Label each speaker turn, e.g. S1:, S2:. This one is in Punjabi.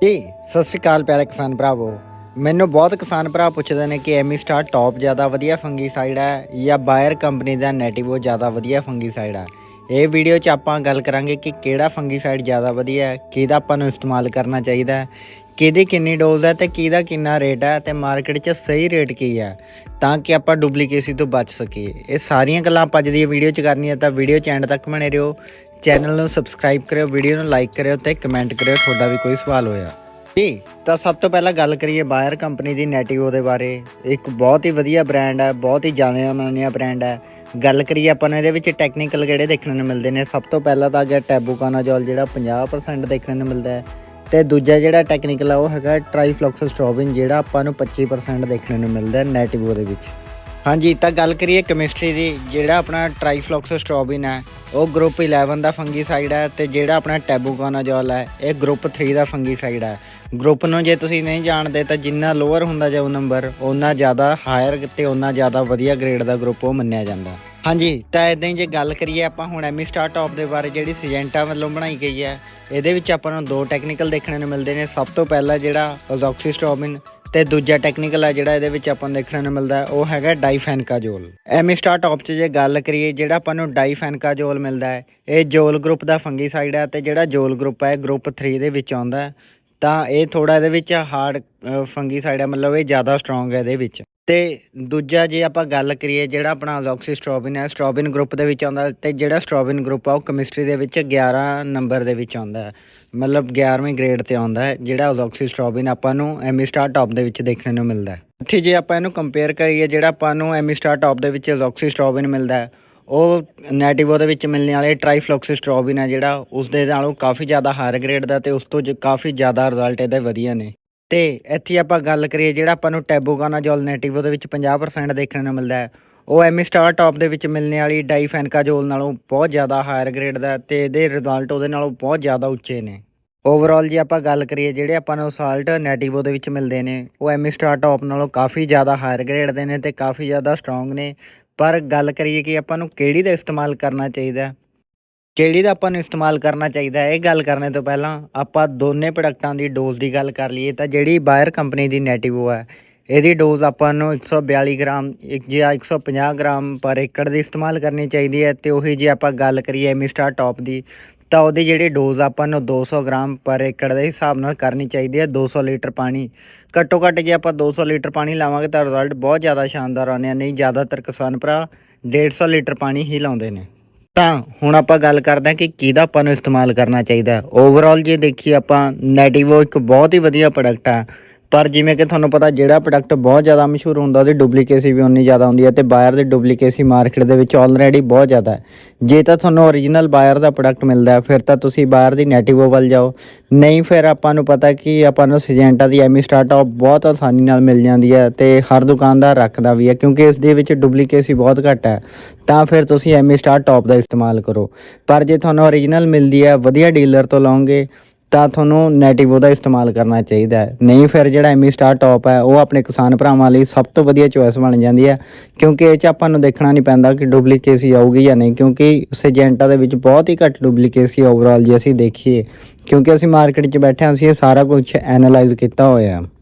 S1: ਜੀ, ਸਤਿ ਸ਼੍ਰੀ ਅਕਾਲ ਪਿਆਰੇ ਕਿਸਾਨ ਭਰਾਵੋ। ਮੈਨੂੰ ਬਹੁਤ ਕਿਸਾਨ ਭਰਾ ਪੁੱਛਦੇ ਨੇ ਕਿ ਐਮੀ ਸਟਾਰ ਟੌਪ ਜ਼ਿਆਦਾ ਵਧੀਆ ਫੰਗੀਸਾਈਡ ਹੈ ਜਾਂ ਬਾਇਰ ਕੰਪਨੀ ਦਾ ਨੈਟਿਵੋ ਜ਼ਿਆਦਾ ਵਧੀਆ ਫੰਗੀਸਾਈਡ ਹੈ। ਇਹ ਵੀਡੀਓ 'ਚ ਆਪਾਂ ਗੱਲ ਕਰਾਂਗੇ ਕਿ ਕਿਹੜਾ ਫੰਗੀਸਾਈਡ ਜ਼ਿਆਦਾ ਵਧੀਆ ਹੈ, ਕਿਹਦਾ ਆਪਾਂ ਨੂੰ ਇਸਤੇਮਾਲ ਕਰਨਾ ਚਾਹੀਦਾ ਕਿਹਦੀ ਕਿੰਨੀ ਡੋਜ਼ ਹੈ ਤੇ ਕਿਹਦਾ ਕਿੰਨਾ ਰੇਟ ਹੈ ਤੇ ਮਾਰਕੀਟ 'ਚ ਸਹੀ ਰੇਟ ਕੀ ਹੈ, ਤਾਂ ਕਿ ਆਪਾਂ ਡੁਪਲੀਕੇਸੀ ਤੋਂ ਬਚ ਸਕੀਏ। ਇਹ ਸਾਰੀਆਂ ਗੱਲਾਂ ਆਪਾਂ ਅੱਜ ਦੀ ਵੀਡੀਓ 'ਚ ਕਰਨੀਆਂ, ਤਾਂ ਵੀਡੀਓ 'ਚ ਐਂਡ ਤੱਕ ਬਣੇ ਰਹੋ। ਚੈਨਲ ਨੂੰ ਸਬਸਕ੍ਰਾਈਬ ਕਰਿਓ ਵੀਡੀਓ ਨੂੰ ਲਾਈਕ ਕਰਿਓ ਤੇ ਕਮੈਂਟ ਕਰਿਓ, ਤੁਹਾਡਾ ਵੀ ਕੋਈ ਸਵਾਲ ਹੋਇਆ। ਜੀ, ਤਾਂ ਸਭ ਤੋਂ ਪਹਿਲਾਂ ਗੱਲ ਕਰੀਏ ਬਾਇਰ ਕੰਪਨੀ ਦੀ ਨੈਟਿਵੋ ਦੇ ਬਾਰੇ। ਇੱਕ ਬਹੁਤ ਹੀ ਵਧੀਆ ਬ੍ਰਾਂਡ ਹੈ, ਬਹੁਤ ਹੀ ਜਾਣਿਆ ਮਾਨਿਆ ਬ੍ਰਾਂਡ ਹੈ। ਗੱਲ ਕਰੀਏ ਆਪਾਂ ਨੂੰ ਇਹਦੇ ਵਿੱਚ ਟੈਕਨੀਕਲ ਕਿਹੜੇ ਦੇਖਣ ਨੂੰ ਮਿਲਦੇ ਨੇ। ਸਭ ਤੋਂ ਪਹਿਲਾਂ ਤਾਂ ਆ ਗਿਆ ਟੈਬੂਕਾਨਾਜੋਲ ਜਿਹੜਾ 50% ਦੇਖਣ ਨੂੰ ਮਿਲਦਾ ਹੈ। ਤੇ ਦੂਜਾ ਜਿਹੜਾ ਟੈਕਨੀਕਲ ਆ, ਉਹ ਹੈਗਾ ਟ੍ਰਾਈਫਲੋਕਸੋਸਟ੍ਰੋਬਿਨ ਜਿਹੜਾ ਆਪਾਂ ਨੂੰ 25% ਦੇਖਣ ਨੂੰ ਮਿਲਦਾ ਹੈ ਨੈਟਿਵੋ ਦੇ ਵਿੱਚ। ਹਾਂਜੀ, ਤਾਂ ਗੱਲ ਕਰੀਏ ਕੈਮਿਸਟਰੀ ਦੀ, ਜਿਹੜਾ ਆਪਣਾ ਟ੍ਰਾਈਫਲੋਕਸੋਸਟ੍ਰੋਬਿਨ ਹੈ ਉਹ ਗਰੁੱਪ 11 ਦਾ ਫੰਗੀਸਾਈਡ ਹੈ ਤੇ ਜਿਹੜਾ ਆਪਣਾ ਟੈਬੂਕਾਨਾਜੋਲ ਹੈ ਇਹ ਗਰੁੱਪ 3 ਦਾ ਫੰਗੀਸਾਈਡ ਹੈ ਗਰੁੱਪ ਨੂੰ ਜੇ ਤੁਸੀਂ ਨਹੀਂ ਜਾਣਦੇ ਤਾਂ ਜਿੰਨਾ ਲੋਅਰ ਹੁੰਦਾ ਜਾਊ ਨੰਬਰ ਉਹਨਾਂ ਜ਼ਿਆਦਾ ਹਾਇਰ ਤੇ ਉਹਨਾਂ ਜ਼ਿਆਦਾ ਵਧੀਆ ਗ੍ਰੇਡ ਦਾ ਗਰੁੱਪ ਉਹ ਮੰਨਿਆ ਜਾਂਦਾ। ਹਾਂਜੀ, ਤਾਂ ਇਦਾਂ ਹੀ ਜੇ ਗੱਲ ਕਰੀਏ ਆਪਾਂ ਹੁਣ ਐਮੀ ਸਟਾਰ ਟੌਪ ਦੇ ਬਾਰੇ ਜਿਹੜੀ ਸਿਜੈਂਟਾ ਵੱਲੋਂ ਬਣਾਈ ਗਈ ਹੈ, ਇਹਦੇ ਵਿੱਚ ਆਪਾਂ ਨੂੰ ਦੋ ਟੈਕਨੀਕਲ ਦੇਖਣ ਨੂੰ ਮਿਲਦੇ ਨੇ। ਸਭ ਤੋਂ ਪਹਿਲਾ ਜਿਹੜਾ ਓਜ਼ੋਕਸੀਸਟ੍ਰੋਬਿਨ ਤੇ ਦੂਜਾ ਟੈਕਨੀਕਲ ਆ ਜਿਹੜਾ ਇਹਦੇ ਵਿੱਚ ਆਪਾਂ ਨੂੰ ਦੇਖਣ ਨੂੰ ਮਿਲਦਾ, ਉਹ ਹੈਗਾ ਡਾਈਫੈਨਕਾਜੋਲ ਐਮੀ ਸਟਾਰ ਟੌਪ 'ਚ ਜੇ ਗੱਲ ਕਰੀਏ, ਜਿਹੜਾ ਆਪਾਂ ਨੂੰ ਡਾਈਫੈਨਕਾਜੋਲ ਮਿਲਦਾ ਹੈ, ਇਹ ਜੋਲ ਗਰੁੱਪ ਦਾ ਫੰਗੀਸਾਈਡ ਹੈ ਤੇ ਜਿਹੜਾ ਜੋਲ ਗਰੁੱਪ ਹੈ ਗਰੁੱਪ 3 ਦੇ ਵਿੱਚ ਆਉਂਦਾ ਹੈ। ਤਾਂ ਇਹ ਥੋੜਾ ਇਹਦੇ ਵਿੱਚ ਹਾਰਡ ਫੰਗੀਸਾਈਡ ਹੈ ਮਤਲਬ ਇਹ ਜ਼ਿਆਦਾ ਸਟਰੋਂਗ ਹੈ ਇਹਦੇ ਵਿੱਚ। ਤੇ ਦੂਜਾ ਜੇ ਆਪਾਂ ਗੱਲ ਕਰੀਏ ਜਿਹੜਾ ਆਪਣਾ ਆਜ਼ੋਕਸੀਸਟ੍ਰੋਬਿਨ ਹੈ ਸਟ੍ਰੋਬਿਨ ਗਰੁੱਪ ਦੇ ਵਿੱਚ ਆਉਂਦਾ ਤੇ ਜਿਹੜਾ ਸਟ੍ਰੋਬਿਨ ਗਰੁੱਪ ਆ, ਉਹ ਕੈਮਿਸਟਰੀ ਦੇ ਵਿੱਚ 11 ਨੰਬਰ ਦੇ ਵਿੱਚ ਆਉਂਦਾ ਹੈ। ਮਤਲਬ 11ਵੇਂ ਗ੍ਰੇਡ ਤੇ ਆਉਂਦਾ ਹੈ, ਜਿਹੜਾ ਆਜ਼ੋਕਸੀਸਟ੍ਰੋਬਿਨ ਆਪਾਂ ਨੂੰ ਐਮੀ ਸਟਾਰ ਟੌਪ ਦੇ ਵਿੱਚ ਦੇਖਣ ਨੂੰ ਮਿਲਦਾ ਹੈ। ਇੱਥੇ ਜੇ ਆਪਾਂ ਇਹਨੂੰ ਕੰਪੇਅਰ ਕਰੀਏ, ਜਿਹੜਾ ਆਪਾਂ ਨੂੰ ਐਮੀ ਸਟਾਰ ਟੌਪ ਦੇ ਵਿੱਚ ਆਜ਼ੋਕਸੀਸਟ੍ਰੋਬਿਨ ਮਿਲਦਾ ਹੈ ਉਹ ਨੈਟਿਵੋ ਦੇ ਵਿੱਚ ਮਿਲਣ ਵਾਲੇ ਟ੍ਰਾਈਫਲੋਕਸਿਸਟ੍ਰੋਬਿਨ ਹੈ ਜਿਹੜਾ ਉਸ ਦੇ ਨਾਲੋਂ ਕਾਫੀ ਜ਼ਿਆਦਾ ਹਾਇਰ ਗ੍ਰੇਡ ਦਾ ਤੇ ਉਸ ਤੋਂ ਜ- ਕਾਫੀ ਜ਼ਿਆਦਾ ਰਿਜ਼ਲਟ ਇਹਦੇ ਵਧੀਆ ਨੇ। ਤੇ ਇੱਥੇ ਆਪਾਂ ਗੱਲ ਕਰੀਏ ਜਿਹੜਾ ਆਪਾਂ ਨੂੰ ਟੈਬੂਗਾਨਾਜੋਲ ਨੈਟਿਵੋ ਦੇ ਵਿੱਚ 50% ਦੇਖਣ ਨੂੰ ਮਿਲਦਾ ਹੈ। ਉਹ ਐਮੀ ਸਟਾਰ ਟੌਪ ਦੇ ਵਿੱਚ ਮਿਲਣ ਵਾਲੀ ਡਾਈਫੈਨਕਾਜੋਲ ਨਾਲੋਂ ਬਹੁਤ ਜ਼ਿਆਦਾ ਹਾਇਰ ਗ੍ਰੇਡ ਦਾ ਤੇ ਇਹਦੇ ਰਿਜ਼ਲਟ ਉਹਦੇ ਨਾਲੋਂ ਬਹੁਤ ਜ਼ਿਆਦਾ ਉੱਚੇ ਨੇ। ਓਵਰਆਲ ਜੇ ਆਪਾਂ ਗੱਲ ਕਰੀਏ ਜਿਹੜੇ ਆਪਾਂ ਨੂੰ ਸਾਲਟ ਨੈਟਿਵੋ ਦੇ ਵਿੱਚ ਮਿਲਦੇ ਨੇ, ਉਹ ਐਮੀ ਸਟਾਰ ਟੌਪ ਨਾਲੋਂ ਕਾਫੀ ਜ਼ਿਆਦਾ ਹਾਇਰ ਗ੍ਰੇਡ ਦੇ ਨੇ ਤੇ ਕਾਫੀ ਜ਼ਿਆਦਾ ਸਟਰੋਂਗ ਨੇ। ਪਰ ਗੱਲ ਕਰੀਏ ਕਿ ਆਪਾਂ ਨੂੰ ਕਿਹੜੀ ਦਾ ਇਸਤੇਮਾਲ ਕਰਨਾ ਚਾਹੀਦਾ ਕਿਹੜੀ ਦਾ ਆਪਾਂ ਨੂੰ ਇਸਤੇਮਾਲ ਕਰਨਾ ਚਾਹੀਦਾ ਇਹ ਗੱਲ ਕਰਨੇ ਤੋਂ ਪਹਿਲਾਂ ਆਪਾਂ ਦੋਨੇ ਪ੍ਰੋਡਕਟਾਂ ਦੀ ਡੋਜ਼ ਦੀ ਗੱਲ ਕਰ ਲਈਏ ਤਾਂ ਜਿਹੜੀ ਬਾਇਰ ਕੰਪਨੀ ਦੀ ਨੈਟਿਵੋ ਹੈ, ਇਹਦੀ ਡੋਜ਼ ਆਪਾਂ ਨੂੰ 142 ਗ੍ਰਾਮ, ਇੱਕ ਜਾਂ 150 ਗ੍ਰਾਮ ਪਰ ਏਕੜ ਦੀ ਇਸਤੇਮਾਲ ਕਰਨੀ ਚਾਹੀਦੀ ਹੈ ਤੇ ਉਹੀ ਜੇ ਆਪਾਂ ਗੱਲ ਕਰੀਏ ਐਮੀ ਸਟਾਰ ਟੌਪ ਦੀ ਤਾਂ ਉਹਦੀ ਜਿਹੜੀ ਡੋਜ਼ ਆਪਾਂ ਨੂੰ 200 ਗ੍ਰਾਮ ਪਰ ਏਕੜ ਦੇ ਹਿਸਾਬ ਨਾਲ ਕਰਨੀ ਚਾਹੀਦੀ ਹੈ 200 ਲੀਟਰ ਪਾਣੀ। ਘੱਟੋ ਘੱਟ ਜੇ ਆਪਾਂ 200 ਲੀਟਰ ਪਾਣੀ ਲਾਵਾਂਗੇ ਤਾਂ ਰਿਜ਼ਲਟ ਬਹੁਤ ਜ਼ਿਆਦਾ ਸ਼ਾਨਦਾਰ ਆਉਂਦੇ ਆ, ਨਹੀਂ ਜ਼ਿਆਦਾਤਰ ਕਿਸਾਨ ਭਰਾ 150 ਲੀਟਰ ਪਾਣੀ ਹੀ ਲਾਉਂਦੇ ਨੇ। ਤਾਂ ਹੁਣ ਆਪਾਂ ਗੱਲ ਕਰਦੇ ਹਾਂ ਕਿ ਕਿਹਦਾ ਆਪਾਂ ਨੂੰ ਇਸਤੇਮਾਲ ਕਰਨਾ ਚਾਹੀਦਾ। ਓਵਰਆਲ ਜੇ ਦੇਖੀਏ ਆਪਾਂ ਨੈਟਿਵੋ ਇੱਕ ਬਹੁਤ ਹੀ ਵਧੀਆ ਪ੍ਰੋਡਕਟ ਆ। ਪਰ ਜਿਵੇਂ ਕਿ ਤੁਹਾਨੂੰ ਪਤਾ ਜਿਹੜਾ ਪ੍ਰੋਡਕਟ ਬਹੁਤ ਜ਼ਿਆਦਾ ਮਸ਼ਹੂਰ ਹੁੰਦਾ, ਉਹਦੀ ਡੁਪਲੀਕੇਸੀ ਵੀ ਉਨੀ ਜ਼ਿਆਦਾ ਹੁੰਦੀ ਹੈ ਤੇ ਬਾਇਰ ਦੀ ਡੁਪਲੀਕੇਸੀ ਮਾਰਕੀਟ ਦੇ ਵਿੱਚ ਆਲਰੇਡੀ ਬਹੁਤ ਜ਼ਿਆਦਾ ਹੈ। ਜੇ ਤਾਂ ਤੁਹਾਨੂੰ ਓਰੀਜਨਲ ਬਾਇਰ ਦਾ ਪ੍ਰੋਡਕਟ ਮਿਲਦਾ ਹੈ, ਫਿਰ ਤਾਂ ਤੁਸੀਂ ਬਾਇਰ ਦੀ ਨੈਟਿਵੋ ਵੱਲ ਜਾਓ। ਨਹੀਂ, ਫਿਰ ਆਪਾਂ ਨੂੰ ਪਤਾ ਕਿ ਆਪਾਂ ਨੂੰ ਸਿਜੈਂਟਾ ਦੀ ਐਮੀ ਸਟਾਰਟਅਪ ਬਹੁਤ ਆਸਾਨੀ ਨਾਲ ਮਿਲ ਜਾਂਦੀ ਹੈ ਤੇ ਹਰ ਦੁਕਾਨਦਾਰ ਰੱਖਦਾ ਵੀ ਹੈ, ਕਿਉਂਕਿ ਇਸ ਦੇ ਵਿੱਚ ਡੁਪਲੀਕੇਸੀ ਬਹੁਤ ਘੱਟ ਹੈ। ਤਾਂ ਫਿਰ ਤੁਸੀਂ ਐਮੀ ਸਟਾਰ ਟੌਪ ਦਾ ਇਸਤੇਮਾਲ ਕਰੋ। ਪਰ ਜੇ ਤੁਹਾਨੂੰ ਓਰੀਜਨਲ ਮਿਲਦੀ ਹੈ, ਵਧੀਆ ਡੀਲਰ ਤੋਂ ਲਓਗੇ ਤਾਂ ਤੁਹਾਨੂੰ ਨੈਟਿਵੋ ਦਾ ਇਸਤੇਮਾਲ ਕਰਨਾ ਚਾਹੀਦਾ ਹੈ। ਨਹੀਂ, ਫਿਰ ਜਿਹੜਾ ਐਮੀ ਸਟਾਰ ਟੌਪ ਹੈ, ਉਹ ਆਪਣੇ ਕਿਸਾਨ ਭਰਾਵਾਂ ਲਈ ਸਭ ਤੋਂ ਵਧੀਆ ਚੋਇਸ ਬਣ ਜਾਂਦੀ ਹੈ। ਕਿਉਂਕਿ ਇਹ 'ਚ ਆਪਾਂ ਨੂੰ ਦੇਖਣਾ ਨਹੀਂ ਪੈਂਦਾ ਕਿ ਡੁਪਲੀਕੇਸੀ ਆਊਗੀ ਜਾਂ ਨਹੀਂ, ਕਿਉਂਕਿ ਸਿਜੈਂਟਾ ਦੇ ਵਿੱਚ ਬਹੁਤ ਹੀ ਘੱਟ ਡੁਪਲੀਕੇਸੀ ਓਵਰਆਲ ਜੇ ਅਸੀਂ ਦੇਖੀਏ। ਕਿਉਂਕਿ ਅਸੀਂ ਮਾਰਕੀਟ 'ਚ ਬੈਠੇ ਹਾਂ, ਅਸੀਂ ਇਹ ਸਾਰਾ ਕੁਝ ਐਨਾਲਾਈਜ਼ ਕੀਤਾ ਹੋਇਆ ਹੈ।